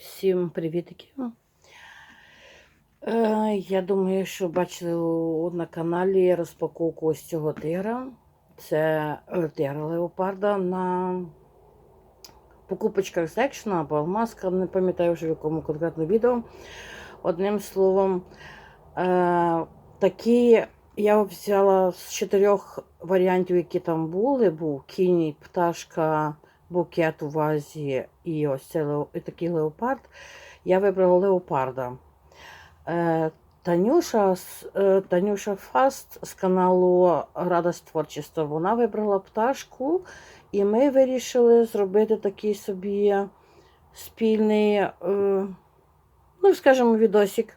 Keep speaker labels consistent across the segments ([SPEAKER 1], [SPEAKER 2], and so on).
[SPEAKER 1] Всім привітки. Е, я думаю, що бачили на каналі розпаковку ось цього тигра. Це тигра леопарда на покупочках з або алмазка, не пам'ятаю вже в якому конкретно відео. Одним словом, е, такі я взяла з чотирьох варіантів, які там були. Був кінь, пташка, букет у вазі і ось цей такий леопард. Я вибрала леопарда. Е, Танюша, е, Танюша Фаст з каналу Радость творчества. Вона вибрала пташку, і ми вирішили зробити такий собі спільний, е, ну, скажімо, відосик,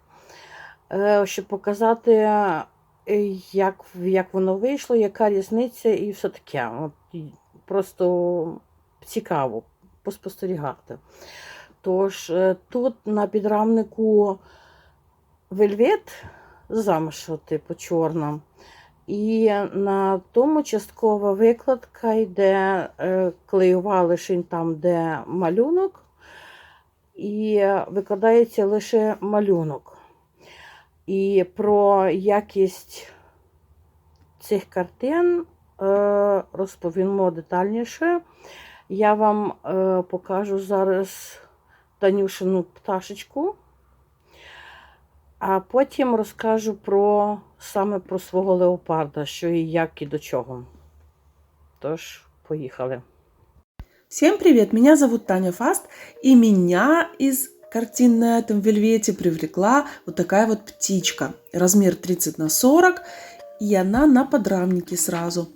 [SPEAKER 1] щоб показати, як, як воно вийшло, яка різниця і все таке. От, просто цікаво поспостерігати. Тож е, тут на підрамнику вельвет замшу, типу чорна. І на тому часткова викладка йде е, клеєва лише там, де малюнок, і викладається лише малюнок. І про якість цих картин е, розповімо детальніше. Я вам е, покажу зараз Танюшину пташечку, а потім розкажу про саме про свого леопарда, що і як і до чого. Тож, поїхали.
[SPEAKER 2] Всем привет, меня зовут Таня Фаст, и меня из картин на этом вельвете привлекла вот такая вот птичка. Размер 30 на 40, и она на подрамнике сразу.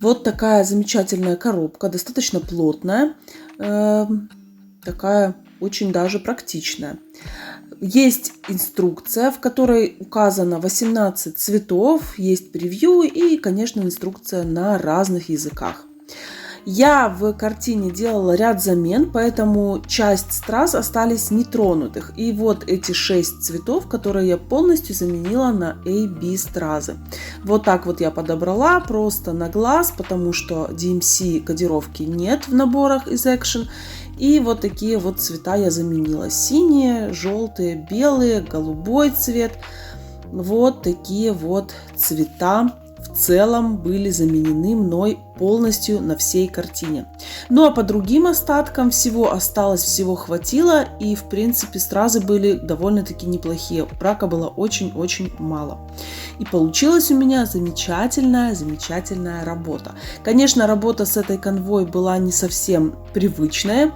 [SPEAKER 2] Вот такая замечательная коробка, достаточно плотная, эм, такая очень даже практичная. Есть инструкция, в которой указано 18 цветов, есть превью и, конечно, инструкция на разных языках. Я в картине делала ряд замен, поэтому часть страз остались нетронутых. И вот эти шесть цветов, которые я полностью заменила на AB стразы. Вот так вот я подобрала просто на глаз, потому что DMC кодировки нет в наборах из Action. И вот такие вот цвета я заменила. Синие, желтые, белые, голубой цвет. Вот такие вот цвета в целом были заменены мной полностью на всей картине. Ну а по другим остаткам всего осталось, всего хватило, и в принципе стразы были довольно-таки неплохие. Брака было очень-очень мало. И получилась у меня замечательная, замечательная работа. Конечно, работа с этой конвой была не совсем привычная,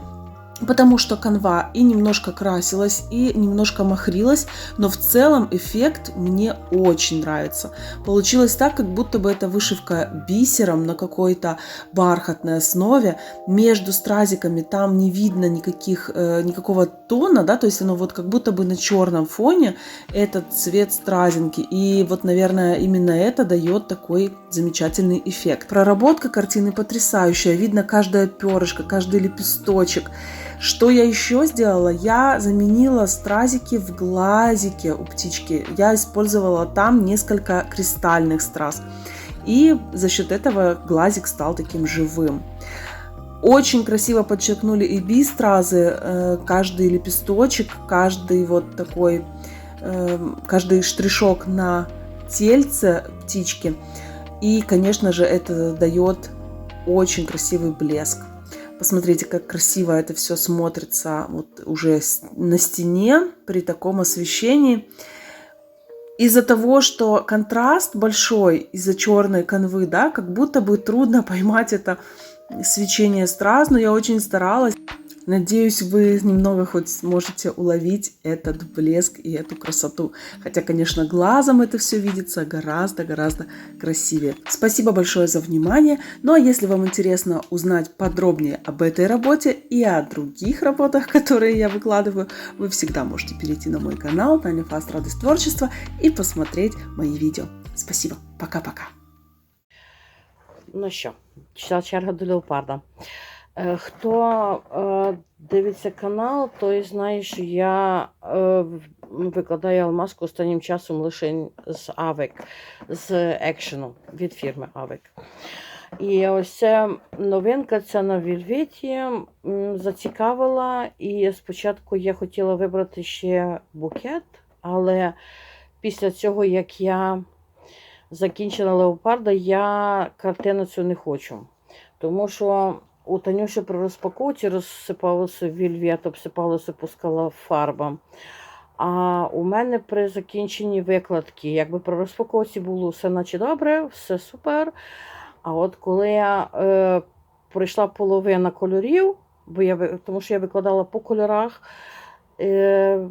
[SPEAKER 2] потому что канва и немножко красилась, и немножко махрилась, но в целом эффект мне очень нравится. Получилось так, как будто бы это вышивка бисером на какой-то бархатной основе. Между стразиками там не видно никаких, э, никакого тона, да, то есть оно вот как будто бы на черном фоне этот цвет стразинки. И вот, наверное, именно это дает такой замечательный эффект. Проработка картины потрясающая. Видно каждое перышко, каждый лепесточек. Что я еще сделала? Я заменила стразики в глазике у птички. Я использовала там несколько кристальных страз. И за счет этого глазик стал таким живым. Очень красиво подчеркнули и би стразы, э, каждый лепесточек, каждый вот такой, э, каждый штришок на тельце птички. И, конечно же, это дает очень красивый блеск. Посмотрите, как красиво это все смотрится вот уже на стене при таком освещении. Из-за того, что контраст большой из-за черной канвы, да, как будто бы трудно поймать это свечение страз, но я очень старалась. Надеюсь, вы немного хоть сможете уловить этот блеск и эту красоту. Хотя, конечно, глазом это все видится гораздо-гораздо красивее. Спасибо большое за внимание. Ну а если вам интересно узнать подробнее об этой работе и о других работах, которые я выкладываю, вы всегда можете перейти на мой канал Таня Фаст Радость Творчества и посмотреть мои видео. Спасибо. Пока-пока.
[SPEAKER 1] Ну що, черга до леопарда. Е, Хто е, дивиться канал, той знає, що я е, викладаю алмазку останнім часом лише з Авик, з екшену від фірми Авик. І ось ця новинка, ця на Вільветі, м, зацікавила. І спочатку я хотіла вибрати ще букет, але після цього, як я закінчила леопарда, я картину цю не хочу. Тому що у Танюші при розпаковці розсипалося вільвет, обсипалося пускала фарба. А у мене при закінченні викладки, якби при розпаковці було все наче добре, все супер. А от коли я е, пройшла половина кольорів, бо я, тому що я викладала по кольорах, е,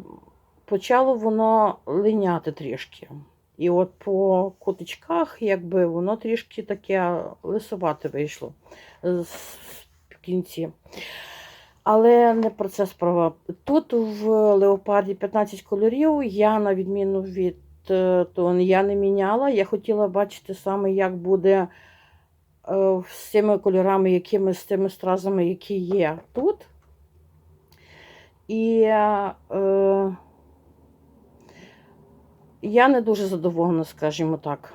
[SPEAKER 1] почало воно линяти трішки. І от по кутичках, якби воно трішки таке лисовате вийшло кінці. Але не про це справа. Тут в леопарді 15 кольорів. Я, на відміну від е, тон, я не міняла. Я хотіла бачити саме, як буде е, з цими кольорами, якими з тими стразами, які є тут. І е, я не дуже задоволена, скажімо так.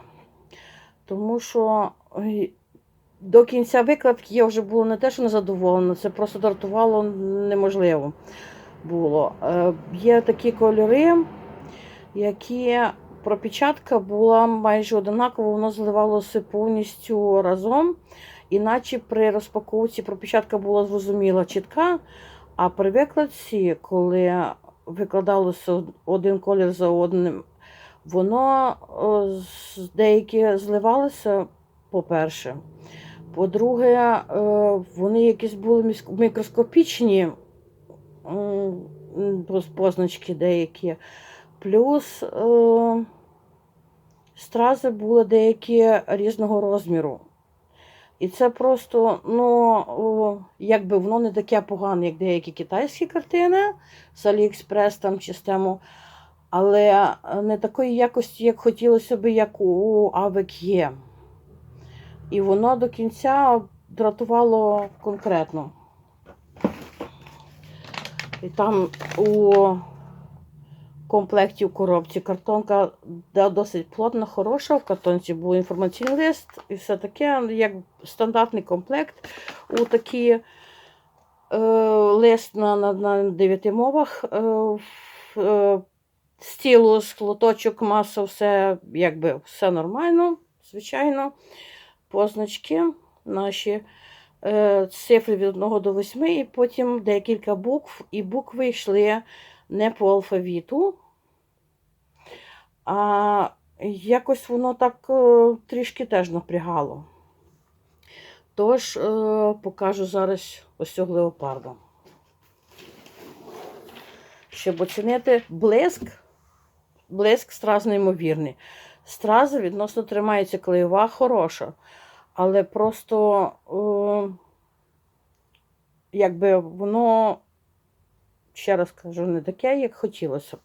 [SPEAKER 1] Тому що ой, до кінця викладки я вже була не те, що не задоволена, це просто дратувало неможливо було. Е, є такі кольори, які пропечатка була майже одинакова, воно зливалося повністю разом. Іначе при розпаковці пропечатка була зрозуміла чітка, а при викладці, коли викладалося один колір за одним, воно деякі зливалися, по-перше. По-друге, е, вони якісь були мікроскопічні позначки деякі. Плюс е, стрази були деякі різного розміру. І це просто, ну, якби воно не таке погане, як деякі китайські картини з Аліекспрес там чи з але не такої якості, як хотілося б, як у Авек є. І воно до кінця дратувало конкретно. І там у комплекті в коробці картонка досить плотна, хороша. В картонці був інформаційний лист і все таке, як стандартний комплект. У такі е, лист на, на, на 9 мовах. Е, е, стілус, лоточок, маса, все якби все нормально, звичайно. Позначки наші е, цифри від 1 до 8, і потім декілька букв, і букви йшли не по алфавіту. А якось воно так е, трішки теж напрягало. Тож е, покажу зараз ось цього леопарда. Щоб оцінити блиск, блиск страз неймовірний. Страза відносно тримається клеєва хороша, але просто е, якби воно, ще раз кажу, не таке, як хотілося б.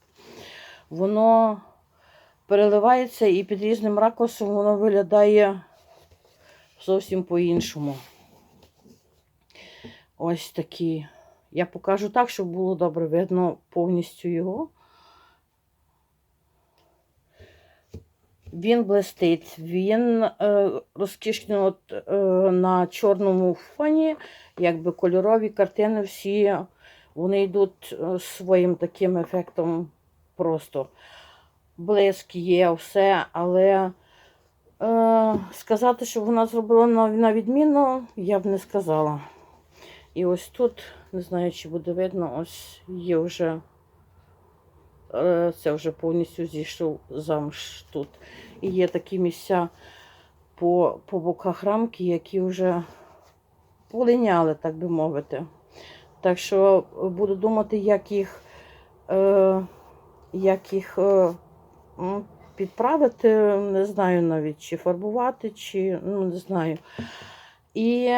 [SPEAKER 1] Воно переливається і під різним ракурсом воно виглядає зовсім по-іншому. Ось такі. Я покажу так, щоб було добре видно повністю його. Він блистить, він е, розкішний от, е, на чорному фоні, якби кольорові картини всі вони йдуть е, своїм таким ефектом просто. Блиск є, все, але е, сказати, що вона зробила на, на відмінно, я б не сказала. І ось тут, не знаю, чи буде видно, ось є вже. Е, Це вже повністю зійшов замш тут. І є такі місця по, по боках рамки, які вже полиняли, так би мовити. Так що буду думати, як їх, е, як їх е, підправити. Не знаю навіть, чи фарбувати, чи ну, не знаю. І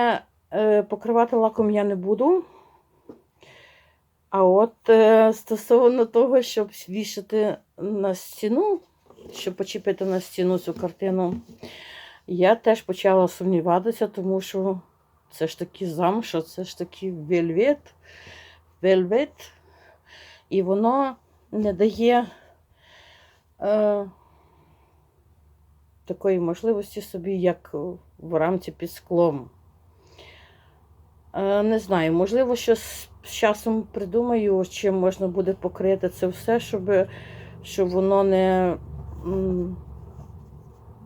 [SPEAKER 1] е, покривати лаком я не буду. А от е, стосовно того, щоб вішати на стіну, щоб почепити на стіну цю картину, я теж почала сумніватися, тому що це ж таки замша, це ж таки вельвет, вельвет, і воно не дає е, такої можливості собі, як в рамці під склом. Е, Не знаю, можливо, що з часом придумаю, чим можна буде покрити це все, щоб, щоб воно не,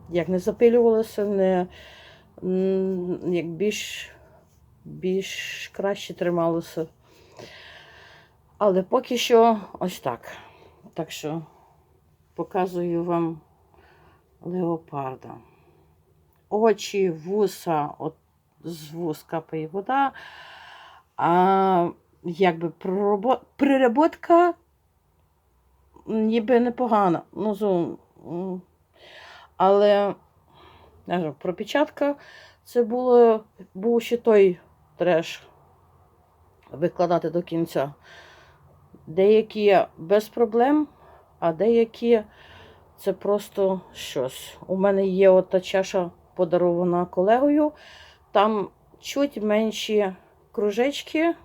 [SPEAKER 1] як не запилювалося, не як більш, більш краще трималося. Але поки що ось так. Так що показую вам леопарда. Очі, вуса, от з вус капає вода. А якби переработка ніби непогана. Ну, зу- але пропечатка це було, був ще той треш викладати до кінця. Деякі без проблем, а деякі це просто щось. У мене є от та чаша подарована колегою. Там чуть менші кружечки,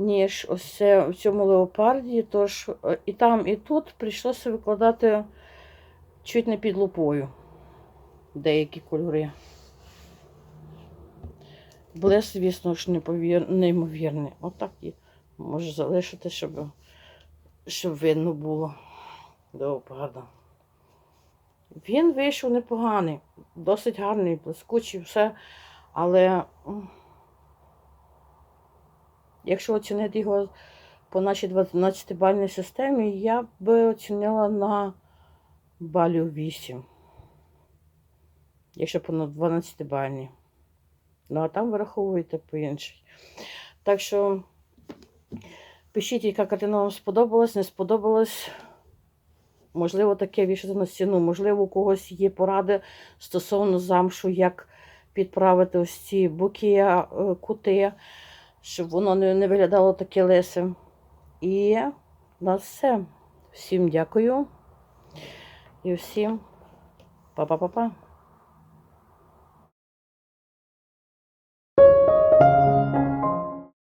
[SPEAKER 1] ніж ось в цьому леопарді. Тож е, і там, і тут прийшлося викладати чуть не під лупою деякі кольори. Блес, звісно ж, неймовірний. Отак і можу залишити, щоб, щоб видно було леопарда. Він вийшов непоганий, досить гарний, блискучий, все. Але якщо оцінити його по нашій 12-бальній системі, я би оцінила на балів 8. Якщо по 12-бальній. Ну, а там вираховуєте по іншій. Так що пишіть, яка картина вам сподобалась, не сподобалась. Можливо, таке вішати на стіну. Можливо, у когось є поради стосовно замшу, як підправити ось ці боки, е, кути, щоб воно не, не виглядало таке лисе. І на все. Всім дякую. І всім па-па-па-па.